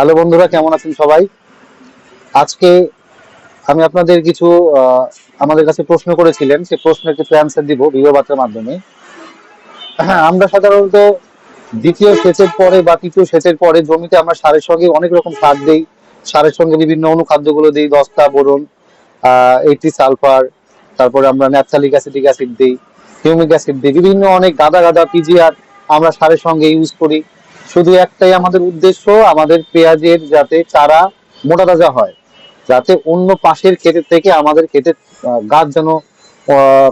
Hello বন্ধুরা, কেমন আছেন সবাই? আজকে আমি আপনাদের কিছু আমাদের কাছে প্রশ্ন করেছিলেন সেই প্রশ্নের কিছু অ্যান্সার দিব ভিডিও বার্তার মাধ্যমে। হ্যাঁ আমরা সাধারণত দ্বিতীয় সেচের পরে বা তৃতীয় সেচের পরে জমিতে আমরা সারের সঙ্গে অনেক রকম সার দিই। সারের সঙ্গে বিভিন্ন অনুখাদ্যগুলো দিই, দস্তা, বোরন এইটি সালফার, তারপরে আমরা ন্যাপথালিক অ্যাসিডিক অ্যাসিড দিই, হিউমিক অ্যাসিড দিই, বিভিন্ন অনেক গাদা গাদা পিজিআর আমরা সারের সঙ্গে ইউজ করি। শুধু একটাই আমাদের উদ্দেশ্য, আমাদের পেঁয়াজের যাতে চারা মোটা তাজা হয়, যাতে অন্য পাশের ক্ষেতের থেকে আমাদের ক্ষেতের গাছ যেন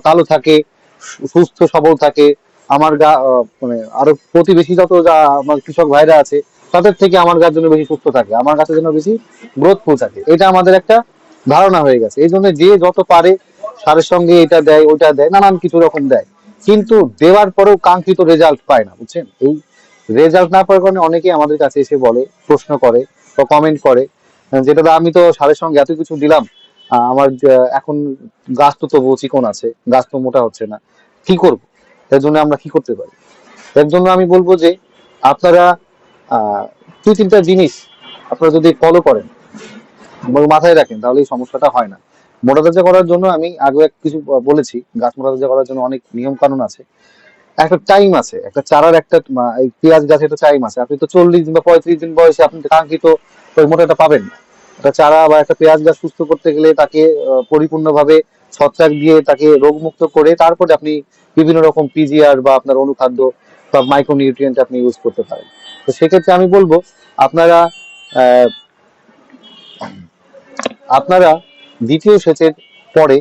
কালো থাকে সুস্থ সবল থাকে। আমার গা মানে আরও প্রতিবেশী যত যা আমার কৃষক ভাইরা আছে, তাদের থেকে আমার গাছ যেন বেশি সুস্থ থাকে, আমার গাছের যেন বেশি গ্রোথফুল থাকে। এটা আমাদের একটা ধারণা হয়ে গেছে। এই জন্য যে যত পারে সারের সঙ্গে এটা দেয় ওটা দেয়, নানান কিছু রকম দেয়। কিন্তু দেওয়ার পরেও কাঙ্ক্ষিত রেজাল্ট পায় না, বুঝছেন? এই রেজাল্ট না পাওয়ার কারণে অনেকেই আমাদের কাছে এসে বলে, প্রশ্ন করে বা কমেন্ট করে। যেটা আমি তো সারের সঙ্গে এত কিছু দিলাম আমার এখন গাছ তো তবুও চিকন আছে, গাছ তো মোটা হচ্ছে না। কি করব? এর জন্য আমরা কি করতে পারি? এর জন্য আমি বলব যে, আপনারা দুই তিনটা জিনিস আপনারা যদি ফলো করেন মাথায় রাখেন, তাহলে এই সমস্যাটা হয় না। মোটা করার জন্য আমি আগে কিছু বলেছি, গাছ মোটা করার জন্য অনেক নিয়ম কানুন আছে। একটা টাইম আছে, একটা চারার একটা পেঁয়াজ গাছের একটা টাইম আছে। আপনি তো চল্লিশ দিন বা পঁয়ত্রিশ দিন বয়সে আপনি কাঙ্ক্ষিত ওই মোটাটা পাবেন না। একটা চারা বা একটা পেঁয়াজ গাছ সুস্থ করতে গেলে তাকে পরিপূর্ণভাবে ছত্রাক দিয়ে তাকে রোগমুক্ত করে তারপরে আপনি বিভিন্ন রকম পিজিআর বা আপনার অনুখাদ্য বা মাইক্রোনিউট্রিয়েন্ট আপনি ইউজ করতে পারেন। তো সেক্ষেত্রে আমি বলব, আপনারা আপনারা দ্বিতীয় সেচের পরে,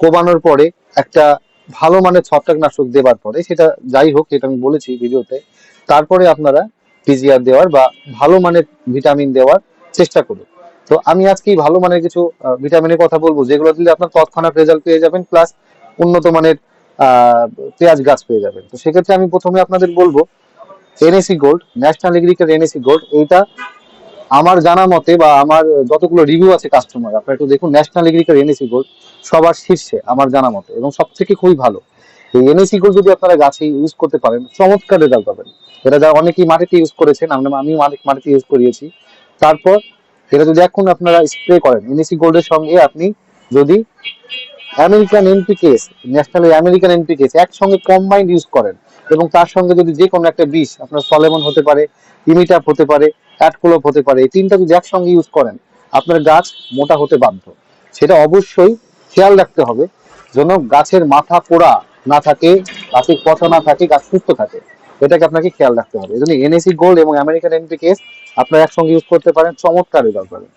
কোবানোর পরে একটা ভালো মানের ছত্রাকনাশক দেবার পরে, সেটা যাই হোক যেটা আমি বলেছি ভিডিওতে, তারপরে আপনারা পিজিআর দেওয়ার বা ভালো মানের ভিটামিন দেওয়ার চেষ্টা করুন। তো আমি আজকে ভালো মানের কিছু ভিটামিনের কথা বলব, যেগুলো দিলে আপনার তৎক্ষণাৎ রেজাল্ট পেয়ে যাবেন প্লাস উন্নত মানের পেঁয়াজ গাছ পেয়ে যাবেন। তো সেক্ষেত্রে আমি প্রথমে আপনাদের বলব এনএসি গোল্ড ন্যাশনাল এগ্রিকাল এনএসি গোল্ড এইটা আমার জানা মতে বা আমার যতগুলো রিভিউ আছে কাস্টমার আপনারা একটু দেখুন ন্যাশনাল এগ্রিকাল এনএসি গোল্ড সবার শীর্ষে আমার জানা মতে এবং সব থেকে খুবই ভালো। এই এনএসি গোল্ড যদি আপনারা গাছে ইউজ করতে পারেন, চমৎকার রেজাল্ট পাবেন। এটা যা অনেকেই মাটিতে ইউজ করেছেন, আমরা আমি মাটি- মাটিতে ইউজ করিয়েছি। তারপর এটা যদি এখন আপনারা স্প্রে করেন এনএসি গোল্ডের সঙ্গে আপনি যদি American NPKS national American NPKS একসঙ্গে কম্বাইন্ড ইউজ করেন এবং তার সঙ্গে যদি যে কোনো একটা বিষ আপনার সলেমন হতে পারে ইমিটাপ হতে পারে অ্যাটক্লোপ হতে পারে, এই তিনটা যদি একসঙ্গে ইউজ করেন, আপনার গাছ মোটা হতে বাধ্য। সেটা অবশ্যই খেয়াল রাখতে হবে, যেন গাছের মাথা পোড়া না থাকে, গাছের পচা না থাকে, গাছ সুস্থ থাকে। এটাকে আপনাকে খেয়াল রাখতে হবে। এই জন্য এনএসি গোল্ড এবং আমেরিকান এনপিকেস আপনারা একসঙ্গে ইউজ করতে পারেন, চমৎকার রেজাল্ট পাবেন।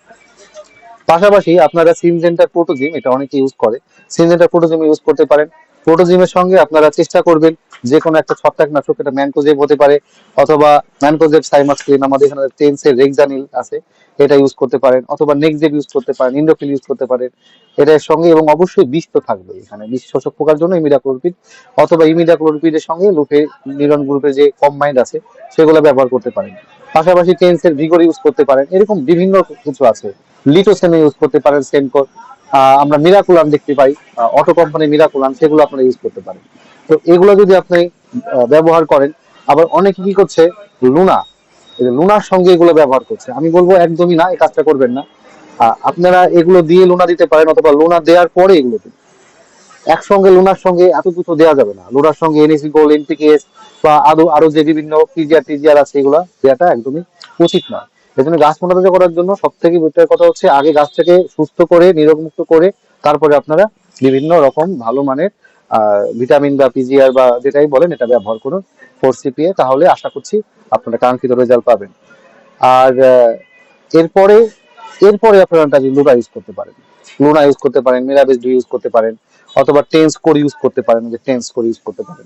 পাশাপাশি আপনারা সিনজেন্টার প্রোটোজিম এটা অনেকে ইউজ করে সিনজেন্টার প্রোটোজিম ইউজ করতে পারেন। প্রোটোজিমের সঙ্গে আপনারা চেষ্টা করবেন যে কোনো একটা ছত্রাকনাশক, এটা ম্যানকোজেব হতে পারে অথবা ম্যানকোজেব সাইমাক্সিন আমাদের এখানে টেন্সের রেক্সানিল আছে, এটা ইউজ করতে পারেন অথবা নেক্সজেব ইউজ করতে পারেন, ইন্ডোফিল ইউজ করতে পারেন। এটার সঙ্গে এবং অবশ্যই বিষ তো থাকবে এখানে, বিষ শোষক পোকার জন্য ইমিডাক্লোরপিড অথবা ইমিডাক্লোরপিডের সঙ্গে লুফে নিরন গ্রুপের যে কম্বাইন্ড আছে, সেগুলো ব্যবহার করতে পারেন। পাশাপাশি টেন্সের ভিগর ইউজ করতে পারেন, এরকম বিভিন্ন কিছু আছে। লিটোসেনে ইউজ করতে পারেন সেনকোর আমরা মিরাকুলান দেখতে পাই অটো কোম্পানি মিরাকুলান সেগুলো আপনারা ইউজ করতে পারেন। তো এগুলো যদি আপনি ব্যবহার করেন, আবার অনেকে কি করছে লুনা লুনার সঙ্গে এগুলো ব্যবহার করছে। আমি বলব একদমই না, এই কাজটা করবেন না। আপনারা এগুলো দিয়ে লুনা দিতে পারেন, অথবা লুনা দেওয়ার পরে এগুলো দিন একসঙ্গে লুনার সঙ্গে এত কিছু দেওয়া যাবে না। লুনার সঙ্গে এনএসি গোল এনপিকেএস বা আরও আরও যে বিভিন্ন পিজিআর টিজিআর আছে, এগুলো দেওয়াটা একদমই উচিত নয়। এই জন্য গাছ মোটাতাজা করার জন্য সব থেকে বেটার কথা হচ্ছে আগে গাছটাকে সুস্থ করে, নিরোগমুক্ত করে তারপরে আপনারা বিভিন্ন রকম ভালো মানের ভিটামিন বা পিজিআর বা যেটাই বলেন এটা ব্যবহার করুন ফোর সিপিএ তাহলে আশা করছি আপনারা কাঙ্ক্ষিত রেজাল্ট পাবেন। আর এরপরে এরপরে আপনারা লুনা ইউজ করতে পারেন। লুনা ইউজ করতে পারেন মিরাবেস ডু ইউজ করতে পারেন, অথবা টেন্স কোর ইউজ করতে পারেন যে টেন্স কোর ইউজ করতে পারেন।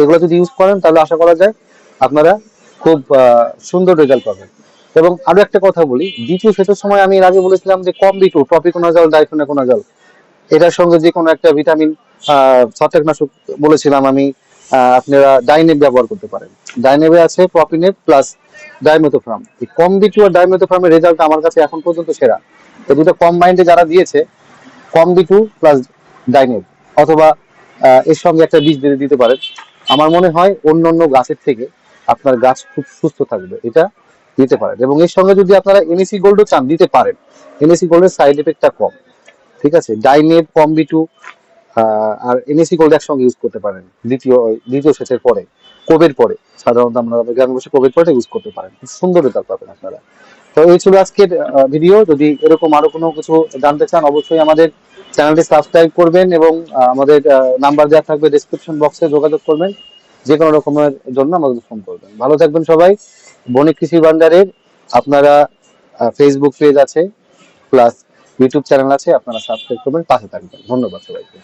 এগুলো যদি ইউজ করেন, তাহলে আশা করা যায় আপনারা খুব সুন্দর রেজাল্ট পাবেন। এবং আরও একটা কথা বলি দ্বিতীয় সেচের সময় আমি এর আগে বলেছিলাম যে কম বিটু টপিকোনাজল ডাইফেনাকোনাজল। এটার সঙ্গে যে কোনো একটা ভিটামিন ছত্রাকনাশক বলেছিলাম আমি আপনারা ডাইনেব ব্যবহার করতে পারেন। ডাইনেবে আছে প্রপিনেব প্লাস ডাইমেথোফ্রাম। এই কম বিটু আর ডাইমেথোফ্রামের রেজাল্ট আমার কাছে এখন পর্যন্ত সেরা। এই দুটো কম্বাইন্ডে যারা দিয়েছে, কম বিটু প্লাস ডাইনেব, অথবা এর সঙ্গে একটা বীজ দিতে পারেন। আমার মনে হয় অন্য অন্য গাছের থেকে আপনার গাছ খুব সুস্থ থাকবে। এটা দিতে পারেন। এবং এর সঙ্গে যদি আপনারা এনএসি গোল্ডও চান, দিতে পারেন। এনএসি গোল্ডের সাইড এফেক্টটা কম। ঠিক আছে? ডাইনেট কম্বি টু আর এনএসি গোল্ড একসঙ্গে ইউজ করতে পারেন। দ্বিতীয় দ্বিতীয় সেচের পরে কোভিড পরে। সাধারণত আমরা গ্রামে বসে কোভিড পরে ইউজ করতে পারেন। সুন্দর রেজাল্ট পাবেন আপনারা। তো এই ছিল আজকের ভিডিও যদি এরকম আরও কোনো কিছু জানতে চান, অবশ্যই আমাদের চ্যানেলটি সাবস্ক্রাইব করবেন এবং আমাদের নাম্বার দেওয়া থাকবে ডিসক্রিপশন বক্সে যোগাযোগ করবেন। যে কোনো রকমের জন্য আমাদের ফোন করবেন। ভালো থাকবেন সবাই। বণিক কৃষি ভান্ডারের আপনারা ফেসবুক পেজ আছে প্লাস ইউটিউব চ্যানেল আছে, আপনারা সাবস্ক্রাইব করবেন, পাশে থাকবেন। ধন্যবাদ সবাইকে।